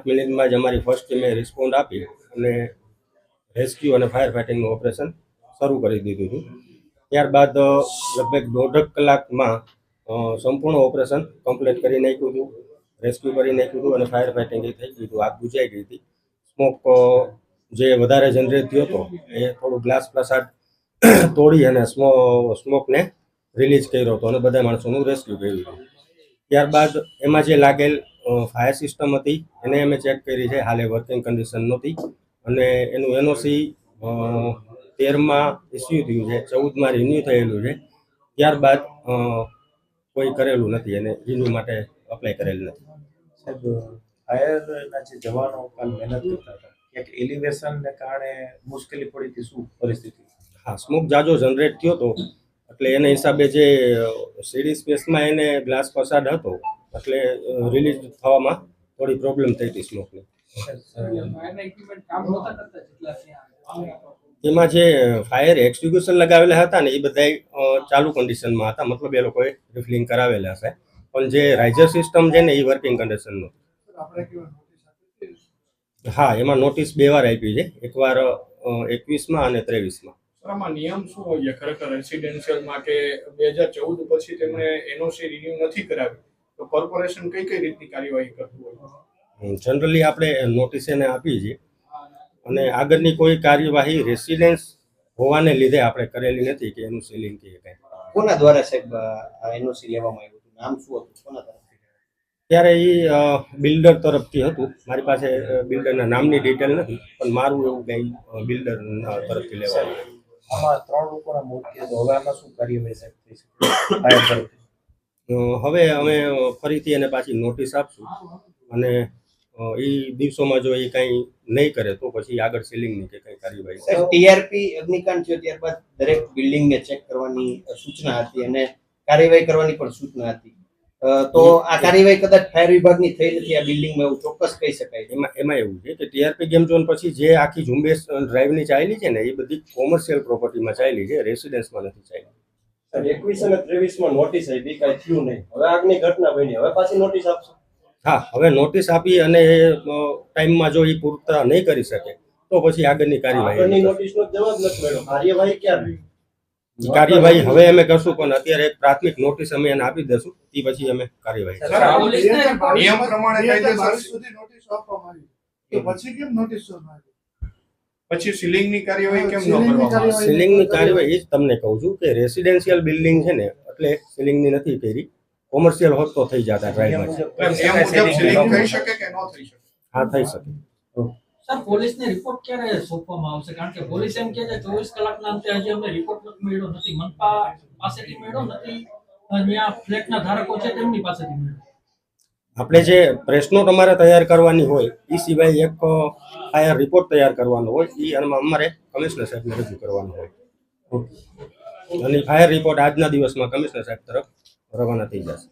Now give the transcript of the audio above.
પાંચ મિનિટમાં જ અમારી ફર્સ્ટ ટીમે રિસ્પોન્ડ આપી અને રેસ્ક્યુ અને ફાયર ફાઇટિંગનું ઓપરેશન શરૂ કરી દીધું હતું. ત્યારબાદ લગભગ દોઢક કલાકમાં સંપૂર્ણ ઓપરેશન કમ્પ્લીટ કરી નાખ્યું હતું. રેસ્ક્યુ કરી નાખ્યું હતું અને ફાયર ફાઇટિંગ એ થઈ ગયું હતું. આગ બુજાઈ ગઈ હતી. સ્મોક જે વધારે જનરેટ થયો હતો, એ થોડું ગ્લાસ પ્રસાદ તોડી અને સ્મો સ્મોકને રિલીઝ કર્યો હતો અને બધા માણસોનું રેસ્ક્યુ કર્યું હતું. ત્યારબાદ એમાં જે લાગેલ ફાયર સિસ્ટમ હતી. એને અમે ચેક કરી છે. હાલે વર્કિંગ કન્ડિશન નહોતી. અને એનું એનઓસી તેરમાં ઇસ્યુ થયું છે. ચૌદમાં રિન્યુ થયેલું છે. ત્યારબાદ કોઈ કરેલું નથી અને રિન્યુ માટે અપ્લાય કરેલ નથી. સાહેબ ફાયરના જે જવાનો કાલ મહેનત કરતા હતા ક્યાંક એલિવેશન કારણે મુશ્કેલી પડી હતી? શું પરિસ્થિતિ? હા સ્મોક જાજો જનરેટ થયો હતો એટલે એના હિસાબે જે સીડી સ્પેસમાં એને ગ્લાસ પસાડ હતો એટલે રિલીઝ થવામાં થોડી પ્રોબ્લેમ થઈ હતી સ્મોકની એમાં જે ફાયર એક્સિક્યુશન લગાવેલા હતા ને એ બધા ચાલુ કન્ડિશનમાં હતા. મતલબ એ લોકોએ રિફિલિંગ કરાવેલા હશે. પણ જે રાઇઝર સિસ્ટમ છે ને એ વર્કિંગ કન્ડિશનનું હા, એમાં નોટિસ બે વાર આપી છે. એકવાર એકવીસમાં અને ત્રેવીસમાં. આમાં નિયમ શું હોય? છે ખરેખર રેસિડેન્શિયલમાં કે બે હજાર ચૌદ પછી તેમણે એનઓસી રિન્યુ નથી કરાવી. તો કોર્પોરેશન કઈ કઈ રીતની કાર્યવાહી કરતું હોય? જનરલી આપણે નોટિસ એને આપીએ છીએ. અને આગળની કોઈ કાર્યવાહી રેસિડેન્સ હોવાને લીધે આપણે કરેલી નથી કે એનું સીલિંગ કે કંઈ. કોના દ્વારા સાહેબ એનઓસી લેવામાં આવ્યું હતું? નામ શું હતું? કોના તરફથી? ત્યારે એ બિલ્ડર તરફથી હતું. મારી પાસે બિલ્ડરના નામની ડિટેલ નથી પણ મારું એવું કંઈ બિલ્ડર તરફથી લેવાનું આમાં ત્રણ લોકોના મોત થયા હવે આમાં શું કાર્યવાહી સાહેબ થઈ શકે? હવે અમે ફરીથી એને પાછી નોટિસ આપશું. અને એ દિવસોમાં જો એ કંઈ નહીં કરે તો પછી આગળ સીલિંગની કે કંઈ કાર્યવાહી ટીઆરપી અગ્નિકાંડ થયો ત્યારબાદ દરેક બિલ્ડિંગને ચેક કરવાની સૂચના હતી અને કાર્યવાહી કરવાની પણ સૂચના હતી. તો આ કાર્યવાહી કદાચ ફાયર વિભાગની થઈ નથી આ બિલ્ડિંગમાં એવું ચોક્કસ કહી શકાય એમાં એમાં એવું છે કે ટીઆરપી ગેમ ઝોન પછી જે આખી ઝુંબેશ ડ્રાઈવની ચાલી છે ને એ બધી કોમર્શિયલ પ્રોપર્ટીમાં ચાલી છે રેસિડેન્સમાં નથી ચાલી. એકવીસ અને ત્રેવીસમાં નોટિસ આપી કઈ થયું નહીં. હવે આગની ઘટના બની. હવે પાછી નોટિસ આપશો. હા હવે નોટિસ આપી અને ટાઈમમાં જો એ પૂરતા નહીં કરી શકે તો પછી આગળની કાર્યવાહી નોટિસ જવાબ નથી મળ્યો. કાર્યવાહી ક્યાં કાર્યવાહી હવે અમે કરશું પણ અત્યારે એક પ્રાથમિક નોટિસ અમે એને આપી દઈશું એ પછી અમે કાર્યવાહી નિયમ પ્રમાણે સુધી નોટિસ આપવામાં આવી. પછી કેમ નોટિસ આપવામાં આવી? પછી સીલિંગની કાર્યવાહી કેમ ન કરવામાં સીલિંગની કાર્યવાહી જ તમને કહું છું કે રેસિડેન્શિયલ બિલ્ડિંગ છે ને એટલે સીલિંગની નથી કરી કોમર્શિયલ હોત તો થઈ જતા ડ્રાઈવર થઈ શકે કે ન થઈ શકે? હા થઈ શકે. સર પોલીસને રિપોર્ટ ક્યારે સોંપવામાં આવશે? કારણ કે પોલીસ એમ કહે છે ચોવીસ કલાકના અંતે હજી અમને રિપોર્ટ નથી મળ્યો નથી. મનપા પાસેથી મળ્યો નથી. ત્યાં ફ્લેટના ધારકો છે તેમની પાસેથી મળ્યો. આપણે જે પ્રેસ તમારે તૈયાર કરવાની હોય એ સિવાય એક ફાયર રિપોર્ટ તૈયાર કરવાનો હોય એ અમારે કમિશનર સાહેબને રજૂ કરવાનો હોય. અને ફાયર રિપોર્ટ આજના દિવસમાં કમિશનર સાહેબ તરફ રવાના થઈ જશે.